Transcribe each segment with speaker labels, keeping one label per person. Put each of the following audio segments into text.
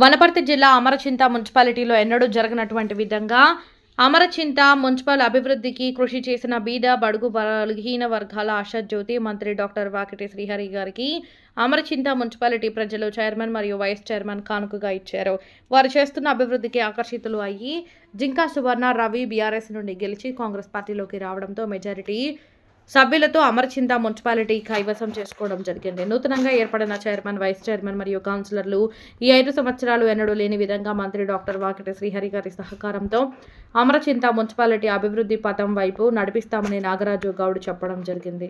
Speaker 1: వనపర్తి జిల్లా అమరచింత మున్సిపాలిటీలో ఎన్నడూ జరగనటువంటి విధంగా అమరచింత మున్సిపల్ అభివృద్ధికి కృషి చేసిన బీద బడుగు బలహీన వర్గాల ఆశాజ్యోతి మంత్రి డాక్టర్ వాకిటి శ్రీహరి గారికి అమరచింత మున్సిపాలిటీ ప్రజలు చైర్మన్ మరియు వైస్ చైర్మన్ కానుకగా ఇచ్చారు. వారు చేస్తున్న అభివృద్ధికి ఆకర్షితులు అయ్యి జింకా సువర్ణ రవి బీఆర్ఎస్ నుండి గెలిచి కాంగ్రెస్ పార్టీలోకి రావడంతో మెజారిటీ సభ్యులతో అమర్చింద మున్సిపాలిటీ కైవసం చేసుకోవడం జరిగింది. నూతనంగా ఏర్పడిన చైర్మన్ వైస్ చైర్మన్ మరియు కౌన్సిలర్లు ఈ ఐదు సంవత్సరాలు ఎన్నడూ లేని విధంగా మంత్రి డాక్టర్ వాకిటి శ్రీహరి గారి సహకారంతో అమరచింత మున్సిపాలిటీ అభివృద్ధి పథం వైపు నడిపిస్తామని నాగరాజు గౌడ్ చెప్పడం జరిగింది.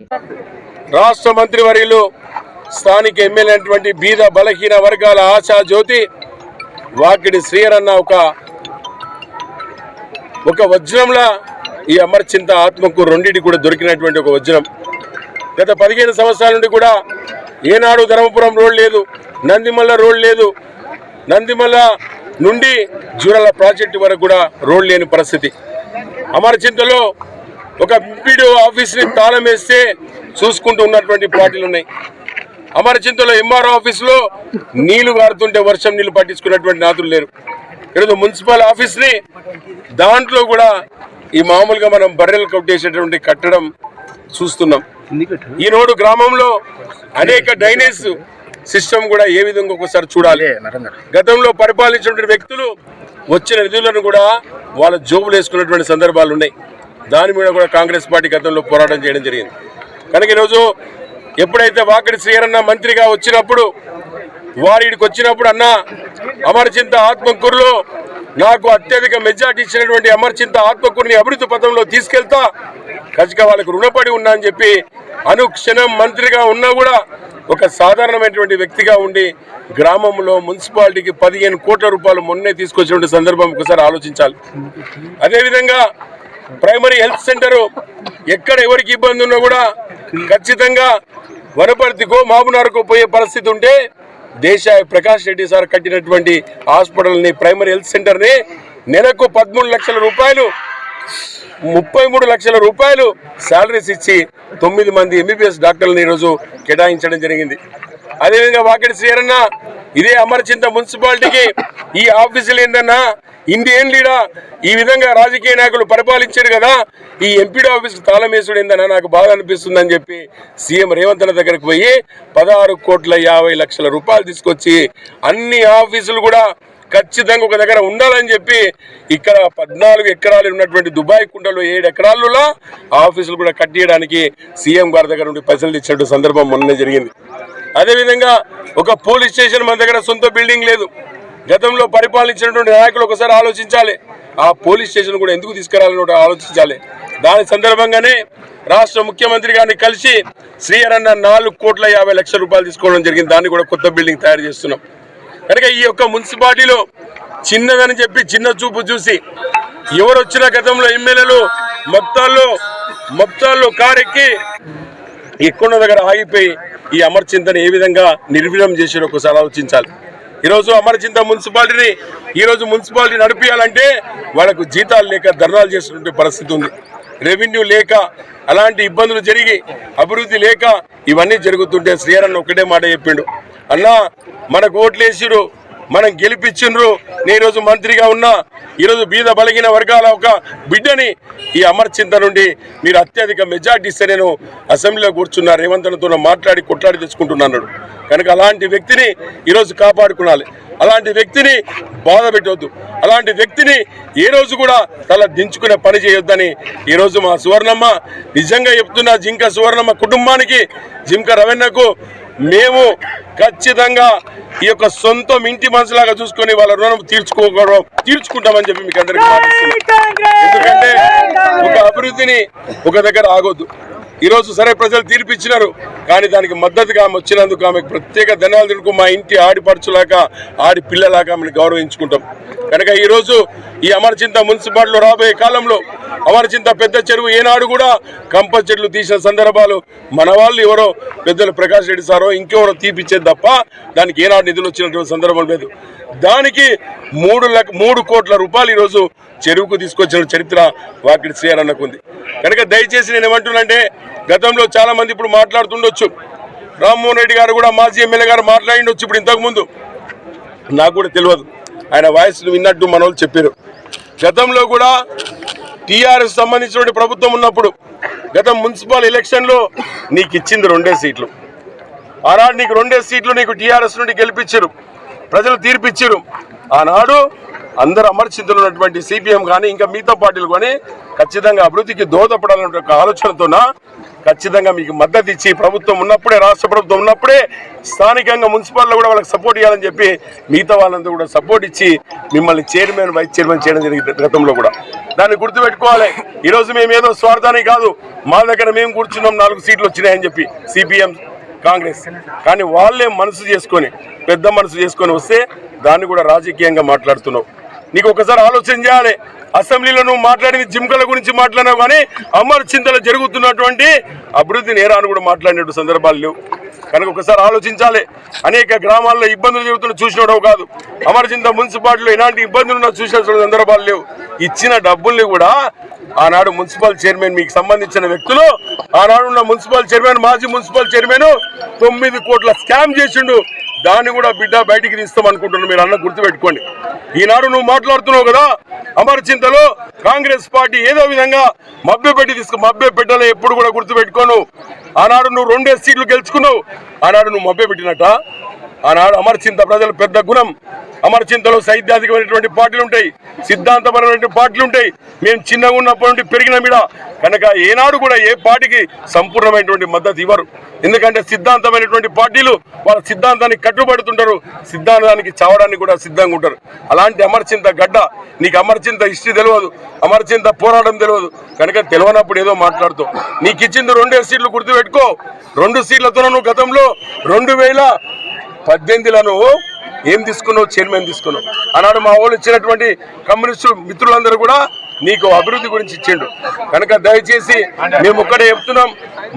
Speaker 2: రాష్ట్ర మంత్రివర్యులు స్థానిక ఎమ్మెల్యే బీద బలహీన వర్గాల ఆశా జ్యోతి వాకిడి శ్రీహరన్న ఒక ఒక వజ్రంలా ఈ అమర్చింత ఆత్మకు రెండింటి కూడా దొరికినటువంటి ఒక వజ్రం. గత పదిహేను సంవత్సరాల నుండి కూడా ఏనాడు ధర్మపురం రోడ్ లేదు నందిమల్ల రోడ్ లేదు. నందిమల్ల నుండి జూరాల ప్రాజెక్టు వరకు కూడా రోడ్ లేని పరిస్థితి. అమరచింతలో ఒక పిడిఓ ఆఫీస్ని తాళం వేస్తే చూసుకుంటూ ఉన్నటువంటి పార్టీలు ఉన్నాయి. అమరచింతలో ఎంఆర్ఓ ఆఫీసులో నీళ్ళు గారుతుంటే వర్షం నీళ్ళు పట్టించుకున్నటువంటి నాతులు లేరు. ఈరోజు మున్సిపల్ ఆఫీస్ని దాంట్లో కూడా ఈ మామూలుగా మనం బర్రెలు కొట్టేసేటువంటి కట్టడం చూస్తున్నాం. ఈనాడు గ్రామంలో అనేక డ్రైనేజ్ సిస్టమ్ కూడా ఏ విధంగా ఒకసారి చూడాలి. గతంలో పరిపాలించినటువంటి వ్యక్తులు వచ్చిన నిధులను కూడా వాళ్ళ జోబులు వేసుకున్నటువంటి సందర్భాలు ఉన్నాయి. దాని మీద కూడా కాంగ్రెస్ పార్టీ గతంలో పోరాటం చేయడం జరిగింది. కనుక ఈరోజు ఎప్పుడైతే వాకడి శ్రీరన్న మంత్రిగా వచ్చినప్పుడు వారికి వచ్చినప్పుడు అన్న అమరచింత ఆత్మకూరులో నాకు అత్యధిక మెజార్టీ ఇచ్చినటువంటి అమర్చింత ఆత్మకూరుని అభివృద్ధి పథంలో తీసుకెళ్తా ఖచ్చితంగా వాళ్ళకు రుణపడి ఉన్నా అని చెప్పి అనుక్షణం మంత్రిగా ఉన్నా కూడా ఒక సాధారణమైనటువంటి వ్యక్తిగా ఉండి గ్రామంలో మున్సిపాలిటీకి పదిహేను కోట్ల రూపాయలు మొన్నే తీసుకొచ్చినటువంటి సందర్భం ఒకసారి ఆలోచించాలి. అదేవిధంగా ప్రైమరీ హెల్త్ సెంటరు ఎక్కడ ఎవరికి ఇబ్బంది ఉన్నా కూడా ఖచ్చితంగా వనపర్తికో మామునారుకో పోయే పరిస్థితి ఉంటే దేశాయ్ ప్రకాష్ రెడ్డి సార్ కట్టినటువంటి హాస్పిటల్ని ప్రైమరీ హెల్త్ సెంటర్ని నెలకు పదమూడు లక్షల రూపాయలు ముప్పై మూడు లక్షల రూపాయలు శాలరీస్ ఇచ్చి తొమ్మిది మంది ఎంబీబీఎస్ డాక్టర్లను ఈరోజు కేటాయించడం జరిగింది. అదేవిధంగా వాకిడి శ్రీరన్న ఇదే అమరచింత మున్సిపాలిటీకి ఈ ఆఫీసులు ఏందన్నా ఇండియన్ లీడా ఈ విధంగా రాజకీయ నాయకులు పరిపాలించారు కదా ఈ ఎంపీడీ ఆఫీస్కి తాళం వేసుడు ఏందన్నా నాకు బాధ అనిపిస్తుందని చెప్పి సీఎం రేవంత్ అన్న దగ్గరకు పోయి పదహారు కోట్ల యాభై లక్షల రూపాయలు తీసుకొచ్చి అన్ని ఆఫీసులు కూడా ఖచ్చితంగా ఒక దగ్గర ఉండాలని చెప్పి ఇక్కడ పద్నాలుగు ఎకరాలు ఉన్నటువంటి దుబాయ్ కుండలో ఏడు ఎకరాలలో ఆఫీసులు కూడా కట్టేయడానికి సీఎం గారి దగ్గర నుండి పైసలు ఇచ్చినట్టు సందర్భం మొన్న జరిగింది. అదేవిధంగా ఒక పోలీస్ స్టేషన్ మన దగ్గర సొంత బిల్డింగ్ లేదు. గతంలో పరిపాలించినటువంటి నాయకులు ఒకసారి ఆలోచించాలి. ఆ పోలీస్ స్టేషన్ కూడా ఎందుకు తీసుకురాలని ఒకటి ఆలోచించాలి. దాని సందర్భంగానే రాష్ట్ర ముఖ్యమంత్రి గారిని కలిసి శ్రీహరన్న నాలుగు కోట్ల యాభై లక్షల రూపాయలు తీసుకోవడం జరిగింది. దాన్ని కూడా కొత్త బిల్డింగ్ తయారు చేస్తున్నాం. కనుక ఈ యొక్క మున్సిపాలిటీలో చిన్నదని చెప్పి చిన్న చూపు చూసి ఎవరు గతంలో ఎమ్మెల్యేలు మొత్తాల్లో మొత్తాల్లో కారెక్కి ఎక్కువ దగ్గర ఆగిపోయి ఈ అమర్చింతని ఏ విధంగా నిర్వీర్యం చేసారు ఒకసారి ఆలోచించాలి. ఈరోజు అమరచింత మున్సిపాలిటీని ఈరోజు మున్సిపాలిటీ నడిపించాలంటే వాళ్ళకు జీతాలు లేక ధర్నాలు చేస్తున్న పరిస్థితి ఉంది. రెవెన్యూ లేక అలాంటి ఇబ్బందులు జరిగి అభివృద్ధి లేక ఇవన్నీ జరుగుతుంటే శ్రీహరన్న ఒకటే మాట చెప్పిండు. అన్నా మనకు ఓట్లేసిరు మనం గెలిపించిండ్రు నేను ఈరోజు మంత్రిగా ఉన్నా ఈరోజు బీద బలిగిన వర్గాల ఒక బిడ్డని ఈ అమర్చింత నుండి మీరు అత్యధిక మెజార్టీ ఇస్తే నేను అసెంబ్లీలో కూర్చున్నా రేవంత్తో మాట్లాడి కొట్లాడి తెచ్చుకుంటున్నాడు కనుక అలాంటి వ్యక్తిని ఈరోజు కాపాడుకోవాలి. అలాంటి వ్యక్తిని బాధ పెట్టవద్దు అలాంటి వ్యక్తిని ఏ రోజు కూడా తల దించుకునే పని చేయొద్దని ఈరోజు మా సువర్ణమ్మ నిజంగా చెప్తున్న జింక సువర్ణమ్మ కుటుంబానికి జింక రవెన్నకు మేము ఖచ్చితంగా ఈ యొక్క సొంతం ఇంటి మనసులాగా చూసుకొని వాళ్ళ రుణం తీర్చుకోకూడదు తీర్చుకుంటామని చెప్పి మీకు అందరికీ ఎందుకంటే ఒక అభివృద్ధిని ఒక దగ్గర ఆగొద్దు. ఈరోజు సరే ప్రజలు తీర్పిచ్చినారు కానీ దానికి మద్దతుగా ఆమె వచ్చినందుకు ఆమెకు ప్రత్యేక ధనాలు తిరుగు మా ఇంటి ఆడిపడుచులాగా ఆడి పిల్లలాగా ఆమెను గౌరవించుకుంటాం. కనుక ఈరోజు ఈ అమరచింత మున్సిపాలిటీలో రాబోయే కాలంలో అమరచింత పెద్ద చెరువు ఏనాడు కూడా కంప చెట్లు తీసిన సందర్భాలు మన వాళ్ళు ఎవరో పెద్దలు ప్రకాష్ రెడ్డి సారో ఇంకెవరో తీపిచ్చేది తప్ప దానికి ఏనాడు నిధులు వచ్చినటువంటి సందర్భం లేదు. దానికి మూడు లక్ష మూడు కోట్ల రూపాయలు ఈరోజు చెరువుకు తీసుకొచ్చిన చరిత్ర వాకిడి శ్రీయారన్నకు ఉంది. కనుక దయచేసి నేను ఏమంటున్నానంటే గతంలో చాలా మంది ఇప్పుడు మాట్లాడుతుండొచ్చు. రామ్మోహన్ రెడ్డి గారు కూడా మాజీ ఎమ్మెల్యే గారు మాట్లాడిండొచ్చు ఇప్పుడు ఇంతకుముందు. నాకు కూడా తెలియదు. ఆయన వాయిస్ విన్నట్టు మన వాళ్ళు చెప్పారు. గతంలో కూడా టీఆర్ఎస్ సంబంధించిన ప్రభుత్వం ఉన్నప్పుడు గత మున్సిపల్ ఎలక్షన్లో నీకు ఇచ్చింది రెండే సీట్లు. ఆనాడు నీకు రెండే సీట్లు నీకు టీఆర్ఎస్ నుండి గెలిపించారు. ప్రజలు తీర్పిచ్చారు. ఆనాడు అందరు అమర్చింతలు ఉన్నటువంటి సిపిఎం కానీ ఇంకా మిగతా పార్టీలు కానీ ఖచ్చితంగా అభివృద్ధికి దోహదపడాలనే ఆలోచనతోన ఖచ్చితంగా మీకు మద్దతు ఇచ్చి ప్రభుత్వం ఉన్నప్పుడే రాష్ట్ర ప్రభుత్వం ఉన్నప్పుడే స్థానికంగా మున్సిపాల్లో కూడా వాళ్ళకి సపోర్ట్ ఇవ్వాలని చెప్పి మిగతా వాళ్ళందరూ కూడా సపోర్ట్ ఇచ్చి మిమ్మల్ని చైర్మన్ వైస్ చైర్మన్ చేయడం జరిగింది గతంలో కూడా. దాన్ని గుర్తుపెట్టుకోవాలి. ఈరోజు మేము ఏదో స్వార్థానికి కాదు మా దగ్గర మేము కూర్చున్నాం నాలుగు సీట్లు వచ్చినాయని చెప్పి సిపిఎం కాంగ్రెస్. కానీ వాళ్ళే మనసు చేసుకొని పెద్ద మనసు చేసుకొని వస్తే దాన్ని కూడా రాజకీయంగా మాట్లాడుతున్నావు. నీకు ఒకసారి ఆలోచన చేయాలి. అసెంబ్లీలో నువ్వు మాట్లాడిన జింకల గురించి మాట్లాడినావు కానీ అమర్ చింతలో జరుగుతున్నటువంటి అభివృద్ధి నేరాన్ని కూడా మాట్లాడినట్టు సందర్భాలు లేవు. కనుక ఒకసారి ఆలోచించాలి. అనేక గ్రామాల్లో ఇబ్బందులు జరుగుతున్న చూసినడవు కాదు. అమరచింత మున్సిపాలిటీలో ఎలాంటి ఇబ్బందులు ఉన్నా చూసిన సందర్భాలు లేవు. ఇచ్చిన డబ్బుల్ని కూడా ఆనాడు మున్సిపల్ చైర్మన్ మీకు సంబంధించిన వ్యక్తులు ఆనాడు ఉన్న మున్సిపల్ చైర్మన్ మాజీ మున్సిపల్ చైర్మన్ తొమ్మిది కోట్ల స్కామ్ చేసిండు. దాన్ని కూడా బిడ్డ బయటికి తీస్తాం అనుకుంటున్నాను. మీరు అన్న గుర్తుపెట్టుకోండి. ఈనాడు నువ్వు మాట్లాడుతున్నావు కదా అమరచింతలో కాంగ్రెస్ పార్టీ ఏదో విధంగా మభ్య పెట్టి తీసుకు మభ్య పెట్టాలో ఎప్పుడు కూడా గుర్తుపెట్టుకోను. ఆనాడు నువ్వు రెండే సీట్లు గెలుచుకున్నావు. ఆనాడు నువ్వు మభ్య పెట్టినట్ట? ఆనాడు అమరచింత ప్రజలు పెద్ద గుణం. అమరచింతలో సైద్ధాంతికమైనటువంటి పార్టీలు ఉంటాయి సిద్ధాంతపరమైనటువంటి పార్టీలు ఉంటాయి. మేము చిన్నగా ఉన్నప్పటి నుండి పెరిగిన మీద కనుక ఏనాడు కూడా ఏ పార్టీకి సంపూర్ణమైనటువంటి మద్దతు ఇవ్వరు. ఎందుకంటే సిద్ధాంతమైనటువంటి పార్టీలు వాళ్ళ సిద్ధాంతానికి కట్టుబడుతుంటారు సిద్ధాంతానికి చావడానికి కూడా సిద్ధంగా ఉంటారు. అలాంటి అమరచింత గడ్డ నీకు అమరచింత హిస్టరీ తెలియదు అమరచింత పోరాటం తెలియదు. కనుక తెలియనప్పుడు ఏదో మాట్లాడుతూ నీకు ఇచ్చింది రెండే సీట్లు గుర్తుపెట్టుకో రెండు సీట్లతో నువ్వు గతంలో రెండు వేల పద్దెనిమిదిలో నువ్వు ఏం తీసుకున్నావు? చైర్మన్ తీసుకున్నావు? ఆనాడు మా వాళ్ళు ఇచ్చినటువంటి కమ్యూనిస్టు మిత్రులందరూ కూడా నీకు అభివృద్ధి గురించి ఇచ్చిండు. కనుక దయచేసి మేము ఒక్కడే చెప్తున్నాం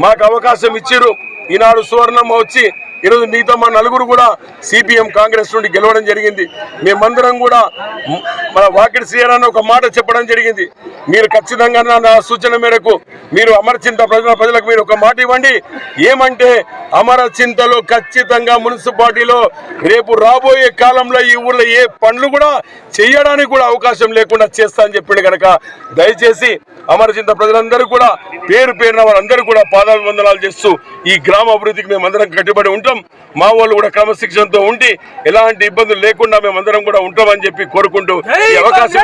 Speaker 2: మాకు అవకాశం ఇచ్చారు ఈనాడు సువర్ణమ్మ వచ్చి ఈరోజు మిగతా మా నలుగురు కూడా సిపిఎం కాంగ్రెస్ నుండి గెలవడం జరిగింది. మేమందరం కూడా మన వాకిడి శ్రీరాన్న ఒక మాట చెప్పడం జరిగింది. మీరు ఖచ్చితంగా నా సూచన మేరకు మీరు అమరచింత ప్రజల ప్రజలకు మీరు ఒక మాట ఇవ్వండి. ఏమంటే అమరచింతలో ఖచ్చితంగా మున్సిపాలిటీలో రేపు రాబోయే కాలంలో ఈ ఊళ్ళో ఏ పనులు కూడా చేయడానికి కూడా అవకాశం లేకుండా చేస్తా అని చెప్పిండు కనుక దయచేసి అమరచింత ప్రజలందరూ కూడా పేరు పేరున వారందరూ కూడా పాదాభివందనాలు చేస్తూ ఈ గ్రామ అభివృద్ధికి మేమందరం కట్టుబడి ఉంటాం. మా వాళ్ళు కూడా క్రమశిక్షణతో ఉండి ఎలాంటి ఇబ్బందులు లేకుండా మేమందరం కూడా ఉంటామని చెప్పి కోరుకుంటూ ఈ అవకాశం